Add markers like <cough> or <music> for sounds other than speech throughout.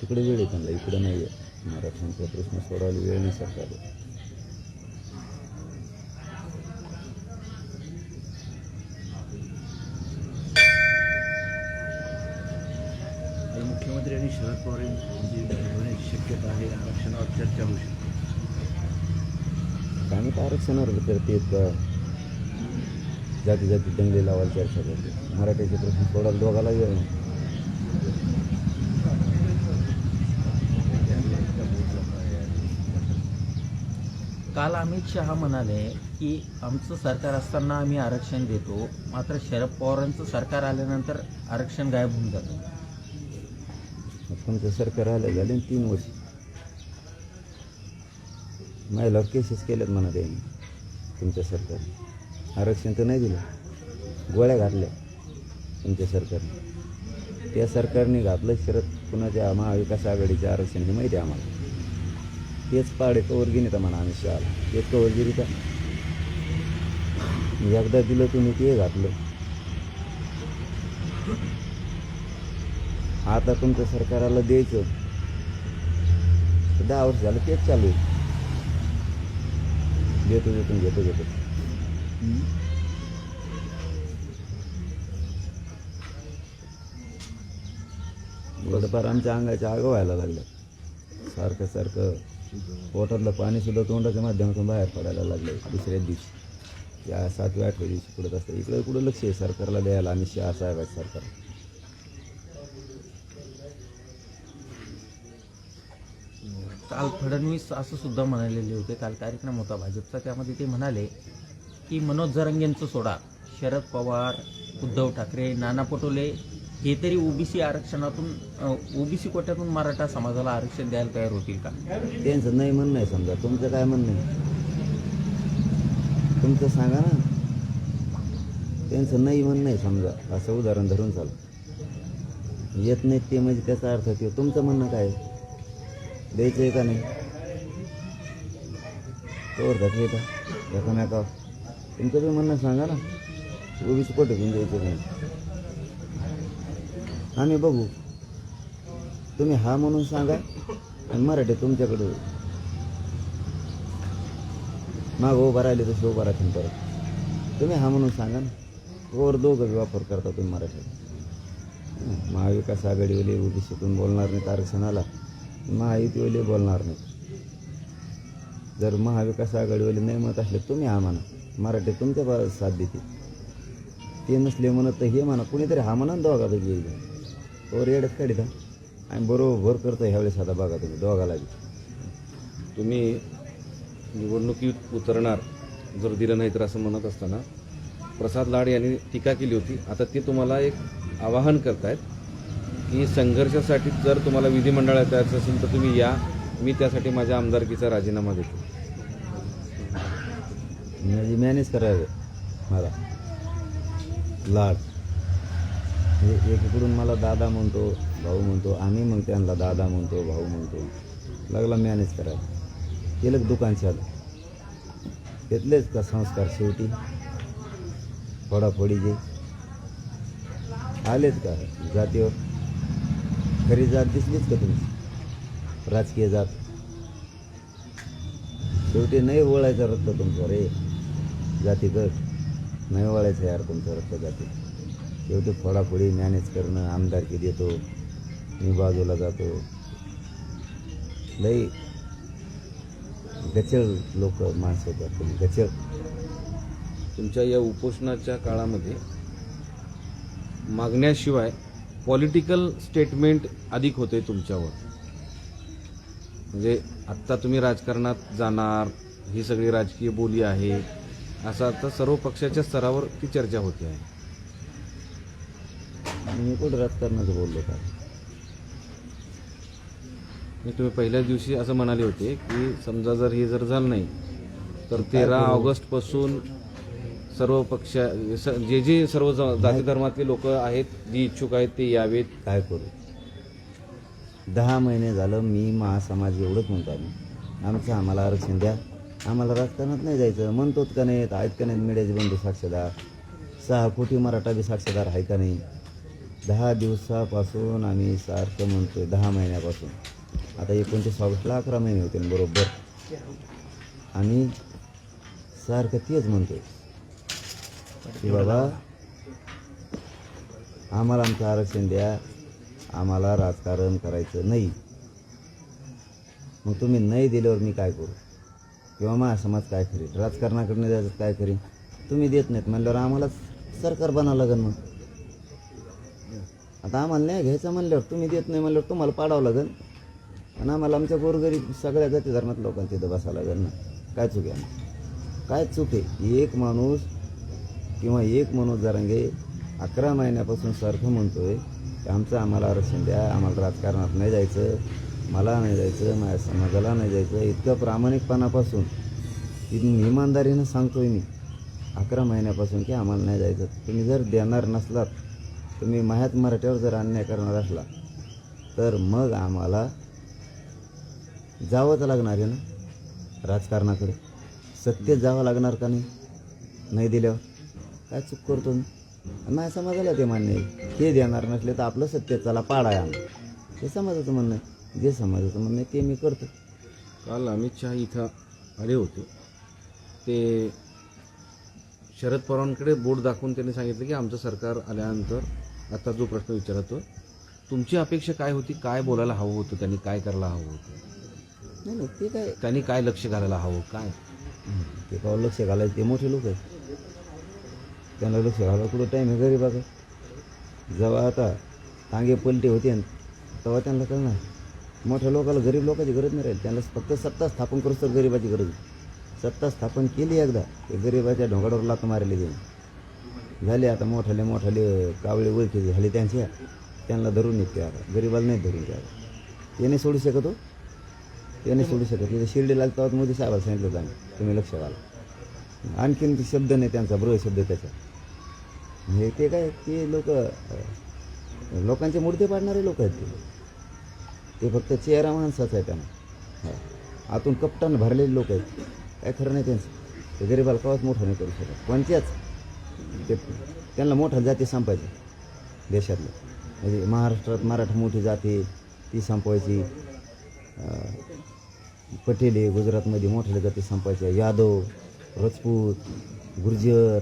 तिकडे वेळ आहे त्यांना इकडे नाही आहे. मराठ्यांचा प्रश्न सोडवायला वेळ नाही सरकारला आणि मुख्यमंत्री आणि शरद पवार यांची होण्याची शक्यता आहे आरक्षणावर चर्चा होऊ शकते. आरक्षणावर तर ते इतकं जाती जाती दंगली लावायला चर्चा करते. मराठीचे प्रश्न सोडायला दोघाला वेळ नाही. काल अमित शहा म्हणाले की आमचं सरकार असताना आम्ही आरक्षण देतो मात्र शरद पवारांचं सरकार आल्यानंतर आरक्षण गायब होऊन जातं. आमचं तुमचं सरकार आलं झाले ना तीन वर्ष. महिलावर केसेस केल्यात म्हणा त्यांनी तुमच्या सरकारने. आरक्षण तर नाही दिलं. गोळ्या घातल्या तुमच्या सरकारने. त्या सरकारने घातलं शरद पुन्हा त्या महाविकास आघाडीचं आरक्षण हे माहिती आहे आम्हाला. तेच पाडे कवर घेणे तर म्हणा आम्ही शाल. तेच कवर गिरी का? एकदा दिलं तुम्ही ते घातलं. आता तुमचं सरकाराला द्यायचं. दहा वर्ष झालं तेच चालू आहे. देतो देतो घेतो घेतो थोडंफार आमच्या अंगाच्या आगं व्हायला लागलं सारखं सारखं. पोटातलं पाणीसुद्धा तोंडाच्या माध्यमातून बाहेर पडायला लागलं दुसऱ्या दिवशी. या सातव्या आठव्या दिवशी पुढत असतं. इकडं कुठं लक्ष आहे? सरकारला द्यायला आम्ही शहा साहेब आहेत सरकार. काल फडणवीस असं सुद्धा म्हणालेले होते. काल कार्यक्रम होता भाजपचा. त्यामध्ये ते म्हणाले की मनोज जरंगेंचं सोडा. शरद पवार उद्धव ठाकरे नाना पटोले हे तरी ओबीसी आरक्षणातून ओबीसी कोट्यातून मराठा समाजाला आरक्षण द्यायला तयार होतील का? त्यांचं नाही म्हणणं आहे समजा. तुमचं काय म्हणणं आहे? तुमचं सांगा ना. त्यांचं नाही म्हणणं आहे समजा. असं उदाहरण धरून चाल. येत नाहीत ते म्हणजे त्याचा अर्थ ते तुमचं म्हणणं काय? आहे? द्यायचं आहे का नाही? तोवर घातली येतं एकामेका तुमचं बी म्हणणं सांगा ना. ओबीसी कोट्यातून द्यायचं नाही आम्ही बघू. तुम्ही हा म्हणून सांगा आणि मराठी तुमच्याकडे मागं उभा राहिले तसे उभा राहतील परत. तुम्ही हा म्हणून सांगा ना. वर दोघं वापर करता तुम्ही मराठीत महाविकास आघाडीवाले ओबीसीतून बोलणार नाहीत आरक्षणाला. महायुतीवाले बोलणार नाही जर महाविकास आघाडीवाले नाही म्हणत असले तुम्ही हा म्हणा. मराठी तुमच्या बा साथ देते ते नसले म्हणत तर हे म्हणा. कुणीतरी हा म्हणा ना दोघापैकी एकदा वर येड्यात काढिता आणि बरोबर करतो ह्यावेळेस आता बघा तुम्ही दोघाला तुम्ही निवडणुकीत उतरणार जर दिलं नाही तर असं म्हणत असताना प्रसाद लाड यांनी टीका केली होती. आता ते तुम्हाला एक आवाहन करतायत की संघर्षासाठी जर तुम्हाला विधिमंडळात जायचं असेल तर तुम्ही या. मी त्यासाठी माझ्या आमदारकीचा राजीनामा देतो. मॅनेज करावे मला. लाड. म्हणजे एकीकडून मला दादा म्हणतो भाऊ म्हणतो आम्ही मग त्यांना दादा म्हणतो भाऊ म्हणतो. लागला मॅनेज करायला. केलं दुकान चालू? घेतलेच का संस्कार शेवटी? फोडाफोडीचे आलेच का जातीवर? खरी जात दिसलीच का तुमची राजकीय जात. शेवटी नाही वळायचं रक्त तुमचं रे. जातीगत. नाही वळायचं यार तुमचं रक्त जाती शेवटी फोडाफोडी मॅनेज करणं आमदारकी देतो मी बाजूला जातो. लई गचळ लोक माणसं होतात गचळ. तुमच्या या उपोषणाच्या काळामध्ये मागण्याशिवाय पॉलिटिकल स्टेटमेंट अधिक होते तुमच्यावर. म्हणजे आत्ता तुम्ही राजकारणात जाणार ही सगळी राजकीय बोली आहे असं आता सर्व पक्षाच्या स्तरावर ती चर्चा होते आहे. मी कुठं राजकारणाचं बोललो का? तुम्ही पहिल्याच दिवशी असं म्हणाले होते की समजा जर हे जर झालं नाही तर तेरा ऑगस्टपासून सर्व पक्ष जे जे सर्व जाती धर्मातले लोक आहेत जी इच्छुक आहेत ते यावेत. काय करू? दहा महिने झालं मी महासमाज एवढंच म्हणतो आम्ही. आमचं आम्हाला आरक्षण द्या. आम्हाला राजकारणात नाही जायचं. म्हणतोच का नाहीत आहेत का नाहीत मीडियाचे बंधू साक्षीदार? सहा कोटी मराठा बी साक्षीदार आहे का नाही? दहा दिवसापासून आम्ही सारखं म्हणतो आहे दहा महिन्यापासून. आता एकोणतीस ऑगस्टला अकरा महिने होते बरोबर? आम्ही सारखं तेच आहे की बाबा आम्हाला आमचं आरक्षण द्या आम्हाला राजकारण करायचं नाही. मग तुम्ही नाही दिल्यावर मी काय करू? किंवा माझा समाज काय करेल राजकारणाकडनं द्यायचं काय करीन? तुम्ही देत नाहीत म्हणल्यावर आम्हाला सरकार बनावं लागेल मग. आता आम्हाला नाही घ्यायचं म्हणल्यावर तुम्ही देत नाही म्हणल्यावर तुम्हाला पाडावं लागेल. आणि आम्हाला आमच्या गोरगरीब सगळ्या जाती धर्मात लोकांना तिथं बसावं लागेल ना. काय चूक आहे काय चूक आहे? एक माणूस किंवा एक मनोज जारंगे अकरा महिन्यापासून सारखं म्हणतो आहे की आमचं आम्हाला आरक्षण द्या आम्हाला राजकारणात नाही जायचं मला नाही जायचं माझ्या समाजाला नाही जायचं. इतकं प्रामाणिकपणापासून इ- इमानदारीनं सांगतोय मी अकरा महिन्यापासून की आम्हाला नाही जायचं. तुम्ही जर देणार नसलात तुम्ही माह्यात मराठ्यावर जर अन्याय करणार असला तर मग आम्हाला जावंच लागणार आहे ना राजकारणाकडे? सत्य जावं लागणार का नाही? नाही दिल्यावर? काय चूक करतो मी? माझ्या समाजाला ते मान्य आहे. ते देणार नसले तर आपलं सत्य चला पाडा आहे आम्ही. हे समाजाचं म्हणणं आहे. जे समाजाचं म्हणणं आहे ते मी करतो. काल अमित शहा इथं आले होते. ते शरद पवारांकडे बोट दाखवून त्यांनी सांगितलं की आमचं सरकार आल्यानंतर आता जो प्रश्न विचारतो तुमची अपेक्षा काय होती? काय बोलायला हवं होतं? त्यांनी काय करायला हवं होतं? नाही नाही ते काय त्यांनी काय लक्ष घालायला हवं? काय? ते का लक्ष घालायचे ते मोठे लोक आहेत. त्यांना लक्ष घालायला कुठं टाईम आहे गरीबाचं? जेव्हा आता टांगे पलटे होते तेव्हा त्यांना कळणार मोठ्या लोकाला गरीब लोकांची गरज नाही राहील. त्यांना फक्त सत्ता स्थापन करूच तर गरिबाची गरज. सत्ता स्थापन केली एकदा ते गरिबाच्या ढोंगाडवर लात मारली गेली. झाले आता मोठाले मोठाले कावळे ओळखी झाले त्यांच्या त्यांना धरून येते आता. गरिबाला नाही धरून ते आता ते नाही सोडू शकत हो. ते नाही सोडू शकत तिथे शिर्डी लागतात मोदी साहेबाला सांगितलं होतं आम्ही तुम्ही लक्ष घाला. आणखीन ते शब्द नाही त्यांचा बृह शब्द त्याचा. हे ते काय ते लोक लोकांचे मूर्ते पाडणारे लोक आहेत ते. ते फक्त चेहरा माणसाचा आहे त्यांना. आतून कपटानं भरलेले लोक आहेत. काय खरं नाही त्यांचं. ते गरीबाला कवाच मोठं नाही करू शकत. कोणत्याच ते त्यांना मोठ्या जाती संपायच्या देशातल्या म्हणजे महाराष्ट्रात मराठा मोठी जाती ती संपवायची. पटेले गुजरातमध्ये मोठ्या जाती संपायच्या. यादव राजपूत गुर्जर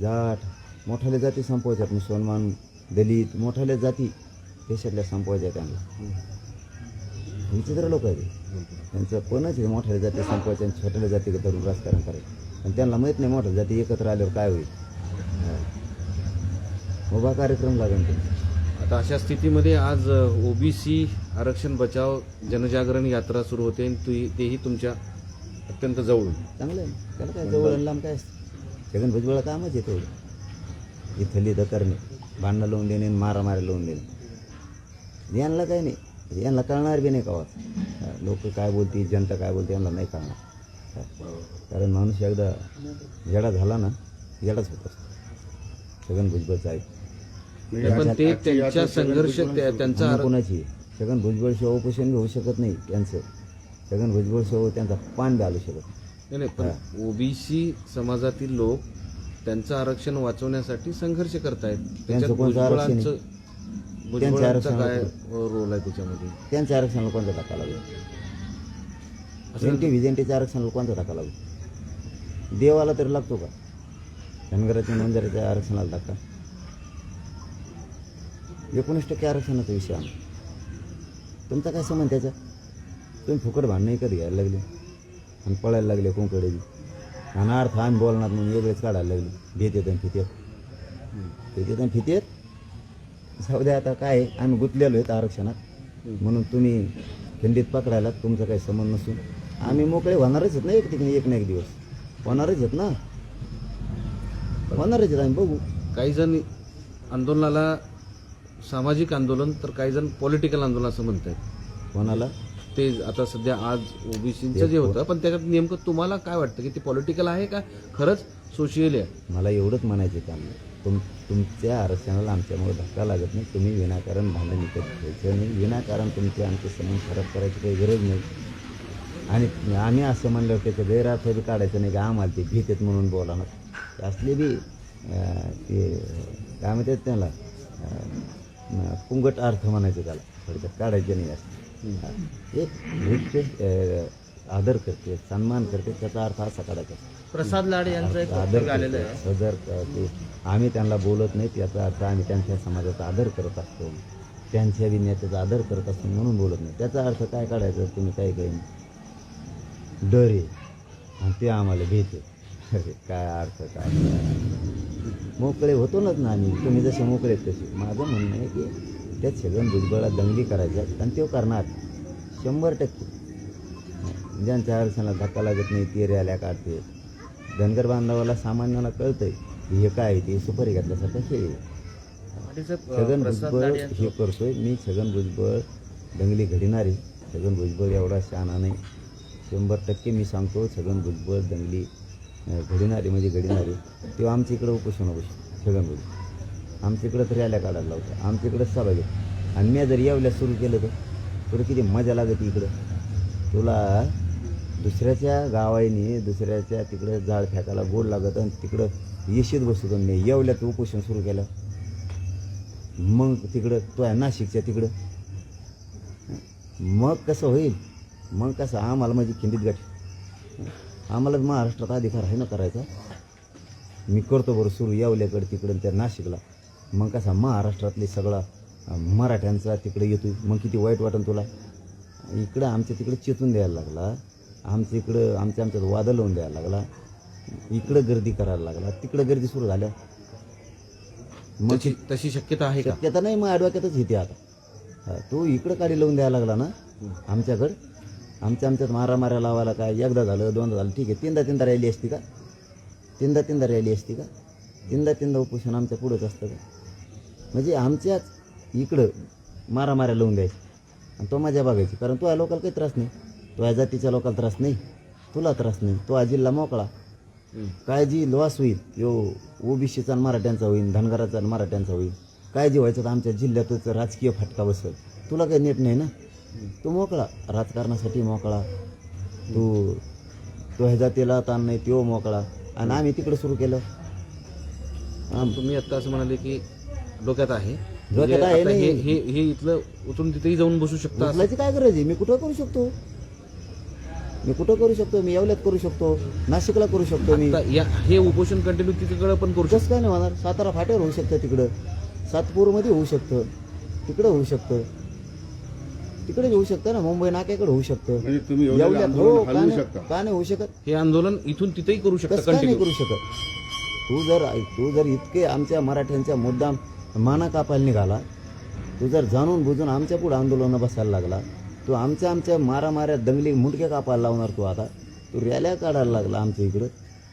जाट मोठ्याल्या जाती संपवायच्यात मुसलमान दलित मोठ्याल्या जाती देशातल्या संपवायच्या त्यांना. विचित्र लोक आहेत. त्यांचं पणच मोठ्या जाती संपवायच्या आणि छोट्या जाती धरून राजकारण करायचं. आणि त्यांना माहीत नाही मोठ्या जाती एकत्र आल्यावर काय होईल. उभा कार्यक्रम लागेल आता अशा स्थितीमध्ये आज ओबीसी आरक्षण बचाव जनजागरण यात्रा सुरू होते आणि ती- तेही तुमच्या अत्यंत जवळून. चांगलं आहे ना. त्याला काय जवळ लांब काय? असतं छगन भुजबळ कामच आहे तेवढं. इथली तर करणे. भांडणं लावून देणे आणि मारामारी लावून देणे. यांना काही नाही. यांना कळणार बी नाही कवा. लोक काय बोलतील जनता काय बोलते यांना नाही कळणार. हा. कारण माणूस एकदा येडा झाला ना येडाच होत असतो. छगन भुजबळचा आहे पण ते त्यांच्या संघर्ष त्या- त्यांचा कोणाची? छगन भुजबळ शिवाय उपोषण होऊ शकत नाही त्यांचं. छगन भुजबळ शिवाय त्यांचा पान आलू शकत नाही. पण ओबीसी समाजातील लोक त्यांचं आरक्षण वाचवण्यासाठी संघर्ष करतायत. कोणतं आरक्षण काय रोल आहे त्याच्यामध्ये? त्यांच्या आरक्षणाला कोणता टाका लागला? व्हिजेंटी व्हिजेंटीच्या आरक्षणाला कोणता टाका लागला? देवाला तरी लागतो का? धनगराच्या नोंदऱ्याच्या आरक्षणाला टाका एकोणीस टक्के आरक्षणाचा विषय आम्ही तुमचा काय संबंध त्याचा? तुम्ही फुकट भांडणं कधी घ्यायला लागले? आणि पळायला लागले कोणकडे आणि अर्थ आम्ही बोलणार म्हणून वेगळेच काढायला लागले. भीत येत आणि फितेत भीत येत आणि फितेत जाऊ द्या आता काय आहे, आम्ही गुंतलेलो आहेत आरक्षणात. म्हणून तुम्ही खंडीत पकडायला तुमचा काही संबंध नसून. आम्ही मोकळे होणारच आहेत ना एक ठिकाणी एक ना एक दिवस. होणारच आहेत ना? होणारच आहेत आम्ही बघू. काही जण आंदोलनाला सामाजिक आंदोलन तर काही जण पॉलिटिकल आंदोलन असं म्हणतात कोणाला ते आता सध्या आज ओबीसीचं जे होतं पण त्याच्यात नेमकं तुम्हाला काय वाटतं की ते पॉलिटिकल आहे का? खरंच सोशियल आहे? मला एवढंच म्हणायचं काम नाही तुम तुमच्या आरक्षणाला आमच्यामुळे धक्का लागत नाही. तुम्ही विनाकारण भांडण विकत घ्यायचं नाही विनाकारण तुमचे आमचे संबंध खराब करायची काही गरज नाही. आणि आम्ही असं म्हणल्यावर त्याचं गैरअर्थ बी काढायचं नाही की आम्हाला ते भीत आहेत म्हणून ते असले बी ते काय म्हणतात त्याला? पुंगट अर्थ म्हणायचे त्याला. थोडक्यात काढायचे नाही असं. एक अं, आदर करते सन्मान करते त्याचा अर्थ असा काढायचा. प्रसाद लाड यांचं आदर करते, आहे. सदर करते. आम्ही त्यांना बोलत नाही त्याचा अर्थ आम्ही त्यांच्या समाजाचा आदर करत असतो. त्यांच्या विज्ञाचा आदर करत असतो म्हणून बोलत नाही. त्याचा अर्थ काय काढायचा तुम्ही काय काही डर. आहे आणि ते आम्हाला भीत अरे <laughs> काय अर्थ काय? मोकळे होतोच ना आम्ही तुम्ही जसे मोकळे तसे. माझं म्हणणं आहे की त्या छगन भुजबळला दंगली करायच्या आणि तो करणार. शंभर टक्के. ज्यांच्या आरक्षणाला धक्का लागत नाही ते रॅल्या काढते धनगर बांधवाला सामान्याला कळतंय की हे काय ते सुपारी घातल्यासारखं खेळ छगन भुजबळ हे करतोय मी छगन भुजबळ दंगली घडणारी छगन भुजबळ एवढा शहाणा नाही. शंभर टक्के मी सांगतो छगन भुजबळ दंगली घडणारी म्हणजे घडणारी तेव्हा आमच्या इकडं उपोषण उपोषण छगन आमच्या इकडं तर रॅल्या काढायला लावतं. आमच्या इकडं सभा आणि मी जर यावल्या सुरू केलं तर तुला किती मजा लागते इकडं. तुला दुसऱ्याच्या गावाने दुसऱ्याच्या तिकडं जाळ फेकायला गोड लागत आणि तिकडं येशीत बसतो. मी येवल्यात उपोषण सुरू केलं. मग तिकडं तो आहे नाशिकच्या तिकडं. मग कसं होईल? मग कसं? आम्हाला माझी खिंडीत गाठी. आम्हाला महाराष्ट्रात अधिकार आहे ना करायचा? मी करतो बरं सुरू येवल्याकडे तिकडं त्या नाशिकला. मग कसा महाराष्ट्रातले सगळा मराठ्यांचा तिकडे येतो मग किती वाईट वाटन तुला? इकडं आमच्या तिकडं चेतून द्यायला लागला. आमच्या इकडं आमच्या आमच्यात वादळ लावून द्यायला लागला. इकडं गर्दी करायला लागला. तिकडं गर्दी सुरू झाल्या. मग तशी शक्यता आहे का? शक्यता नाही मग ॲडव्होकेटच येते आता. तू इकडं काढी लावून द्यायला लागला ना आमच्याकडं. आमच्या आमच्यात मारा मारा लावायला काय? एकदा झालं दोनदा झालं. ठीक आहे तीनदा तीनदा रॅली असती का? तीनदा तीनदा रॅली असती का? तीनदा तीनदा उपोषण आमच्या पुढंच असतं का? म्हणजे आमच्याच इकडं मारा माऱ्या लावून द्यायची आणि तो मजा बघायची कारण तो या लोकांना काही त्रास नाही. तो या जातीच्या लोकांना त्रास नाही. तुला त्रास नाही. तो हा जिल्हा मोकळा. काय जी लॉस होईल. यो ओबीसीचा आणि मराठ्यांचा होईल धनगराचा आणि मराठ्यांचा होईल. काय जे व्हायचं तर आमच्या जिल्ह्यातच राजकीय फटका बसेल. तुला काही नेट नाही ना? तू मोकळा. राजकारणासाठी मोकळा. तू तो ह्या जातीला ताण नाही तो मोकळा. आणि आम्ही तिकडे सुरू केलं. तुम्ही आता असं म्हणाले की डोक्यात आहे. डोक्यात म्हणजे आहे हे. हे हे इथलं उतरून तिथेही जाऊन बसू शकता असं? उचलायची काय गरज आहे? मी कुठं करू शकतो? मी कुठं करू शकतो? मी येवल्यात करू शकतो. नाशिकला करू शकतो मी. हे उपोषण कंटिन्यू तिकडे पण करू कसं काय नाही होणार? सातारा फाट्यावर होऊ शकतं तिकडं. सातपूरमध्ये होऊ शकतं. तिकडं होऊ शकतं. तिकडे होऊ शकतं ना मुंबई नाक्याकडे होऊ शकतं. म्हणजे तुम्ही एवढं येवल्यात आंदोलन हो का हलवू नाही शकता? का नाही होऊ शकत. हे आंदोलन इथून तिथेही करू शकता कसं काय नाही कंटिन्यू करू शकत? तू जर तू जर इतके आमच्या मराठ्यांच्या मुद्दाम माना कापायला निघाला तू जर जाणून बुजून आमच्या पुढे आंदोलनं बसायला लागला तू आमच्या आमच्या मारामाऱ्या दंगली मुंडके कापायला लावणार तू आता तू रॅल्या काढायला लागला आमच्या इकडं.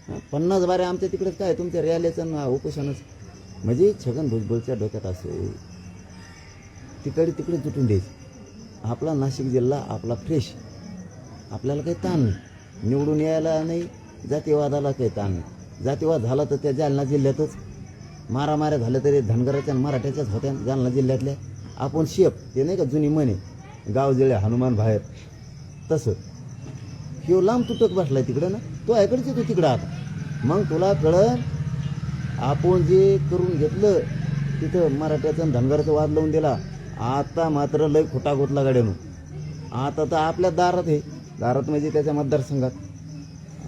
हा, पन्नास बाऱ्या आमच्या तिकडं काय तुमच्या रॅल्याचं आणि उपोषणच? म्हणजे छगन भुजबळच्या डोक्यात असं तिकडे तिकडे तुटून द्यायची. आपला नाशिक जिल्हा आपला फ्रेश आपल्याला काही ताण नाही. निवडून यायला नाही जातीवादाला काही ताण नाही. जातीवाद झाला तर त्या जालना जिल्ह्यातच. मारामाऱ्या झाल्या तरी धनगराच्या आणि मराठ्याच्याच होत्या जालना जिल्ह्यातल्या. आपण शेप ते नाही का जुनी म्हणे गाव जिळे हनुमान बाहेर. तसं. ह्यो लांब तुटक बसलाय तिकडं ना. तो ऐकडच येतो तिकडं आता. मग तुला कळन आपण जे करून घेतलं तिथं मराठ्याचं धनगराचा वाद लावून दिला. आता मात्र लय खोटा गोतला गाड्यानं. आता तर आपल्या दारात आहे. दारात म्हणजे त्याच्या मतदारसंघात.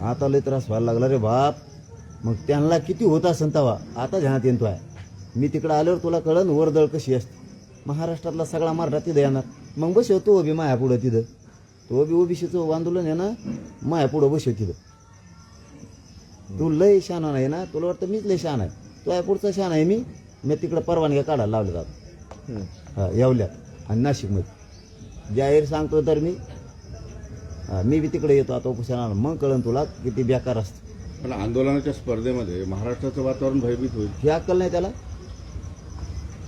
आता लय त्रास व्हायला लागला रे बाप. मग त्यांना किती होत असेल तवा? आता ध्यानात येतो आहे. मी तिकडं आल्यावर तुला कळन वरदळ कशी असते. महाराष्ट्रातला सगळा मराठा तिथं येणार. मग बसव हो, तो ओबी माया पुढं तिथं. तो बी ओबीसीचं आंदोलन आहे ना माया पुढं बसव हो तिथं. तू लय शान नाही ना? तुला वाटतं मीच लय शान आहे. तो या पुढचा शान आहे मी. मी तिकडं परवानग्या काढायला लावल्या जातो येवल्यात आणि नाशिकमध्ये. जाहीर सांगतो तर मी मी बी तिकडे येतो आता उपोषणाला. मग कळन तुला किती बेकार असतं. पण आंदोलनाच्या स्पर्धेमध्ये महाराष्ट्राचं वातावरण भयभीत होईल. ही अक्कल नाही त्याला?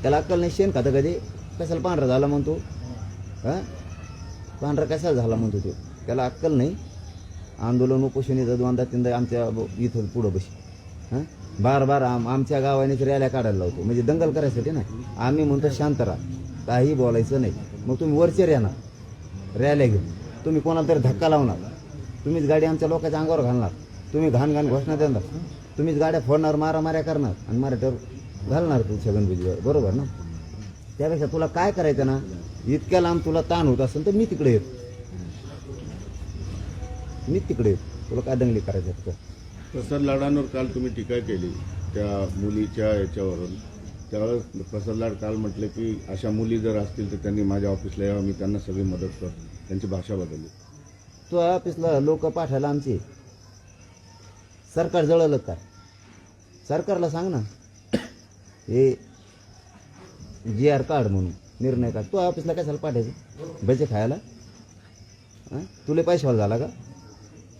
त्याला अक्कल नाही. शेण खातं कधी? कशाला पांढरा झाला म्हणतो? हां? पांढरा कशाला झाला म्हणतो तो? त्याला अक्कल नाही. आंदोलन उपोषण येतं दोनदा तीनदा आमच्या इथं पुढं बशी हां? बार बार आम आमच्या गावानेच रॅल्या काढायला लावतो. म्हणजे दंगल करायसाठी ना. आम्ही म्हणतो शांत राहा. काही बोलायचं नाही. मग तुम्ही वरचे येणार रॅल्या घेऊन. तुम्ही कोणाला तरी धक्का लावणार. तुम्हीच गाडी आमच्या लोकांच्या अंगावर घालणार. तुम्ही घाण घाण घोषणा देणार. तुम्हीच गाड्या फोडणार मारामाऱ्या करणार आणि मराठ्यावर घालणार तू छगन बरोबर ना? त्यापेक्षा तुला काय करायचं ना? इतक्या लांब तुला ताण होत असेल तर मी तिकडे येत. मी तिकडे येत. तुला काय दंगली करायचं तर. प्रसाद लाडांवर काल तुम्ही टीका केली त्या मुलीच्या याच्यावरून. त्यावेळेस प्रसाद लाड काल म्हटले की अशा मुली जर असतील तर त्यांनी माझ्या ऑफिसला यावं मी त्यांना सगळी मदत करतो त्यांची भाषा बदलली. तो ऑफिसला लोक पाठायला आमची. सरकार जळलं काय सरकारला सांग ना. हे जी आर कार्ड म्हणून निर्णय काढ तो ऑफिसला कशाला पाठायचं? भजे खायला? तुले पैशावाला झाला का?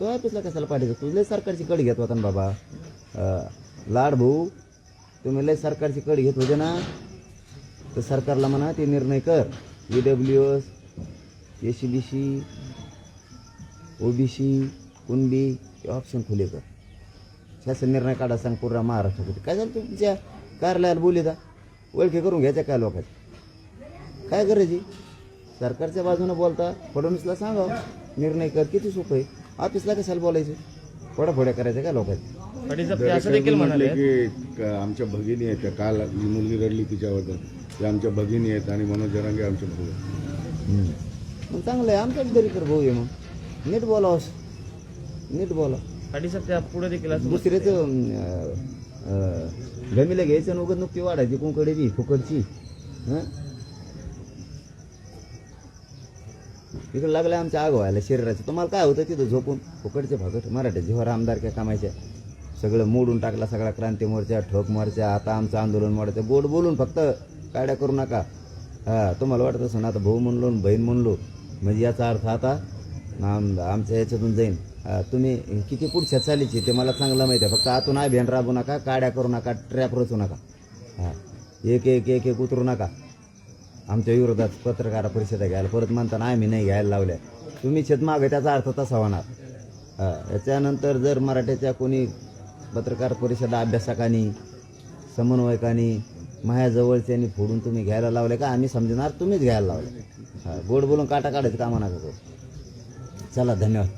तो ऑफिसला कशाला तुझ लय सरकारची कड घेत होता ना बाबा. अं, लाड भाऊ तुम्ही लय सरकारची कड घेत होते ना? तर सरकारला म्हणा ते निर्णय कर. E W S A C B C Kunbi हे ऑप्शन खुले कर. शासन निर्णय काढा सांग पूर्ण महाराष्ट्रामध्ये. काय झालं तुमच्या कार्यालयाला बोलिता जा ओळखी करून घ्यायच्या काय लोकांची? काय करायची सरकारच्या बाजूनं बोलता फडणवीसला सांगा निर्णय कर किती सोपं आहे? ऑफिसला कशाला बोलायचं फोड्या करायच्या काय लोकांची असं देखील म्हणाले की क- आमच्या भगिनी आहेत त्या काल जी मुलगी रडली तिच्याबद्दल त्या आमच्या भगिनी आहेत आणि मनोज जरांगे आमचे भाऊ आहेत. मग चांगलं आहे आमचाच घरी कर भाऊ आहे मग. नीट बोलावस नीट बोला. आणि सर त्या पुढे देखील दुसऱ्याचं गमीला घ्यायचं आणि उगत नुकती वाढायची कुंकडे बी फुकडची हं? इकडे लागलं आमच्या आग व्हायला शरीराचं. तुम्हाला काय होतं तिथं झोपून? फुकडचे फकट. मराठे जेव्हा आमदार काय कामायच्या सगळं मोडून टाकला सगळा क्रांती मोर्चा ठोक मोर्चा आता आमचं आंदोलन मोडायचं. गोड बोलून फक्त काड्या करू नका. हां तुम्हाला वाटत असं ना आता भाऊ म्हणलो आणि बहीण म्हणलो म्हणजे याचा अर्थ आता आम आमच्या याच्यातून जाईन. तुम्ही किती पुढच्या चालीची ते मला चांगलं माहिती आहे. फक्त आतून अभियान राबू नका काड्या करू नका ट्रॅप रचू नका. हां एक एक एक एक उतरू नका. आमच्या विरोधात पत्रकार परिषदा घ्यायला. परत म्हणताना आम्ही नाही घ्यायला लावल्या. तुम्ही शेतमागे मागे त्याचा अर्थ तसा होणार. याच्यानंतर जर मराठीच्या कोणी पत्रकार परिषदा अभ्यासकांनी समन्वयकांनी माझ्याजवळच्यांनी फोडून तुम्ही घ्यायला लावले का? आम्ही समजणार तुम्हीच घ्यायला लावले. गोड बोलून काटा काढायचं कामा नका. करू चला धन्यवाद.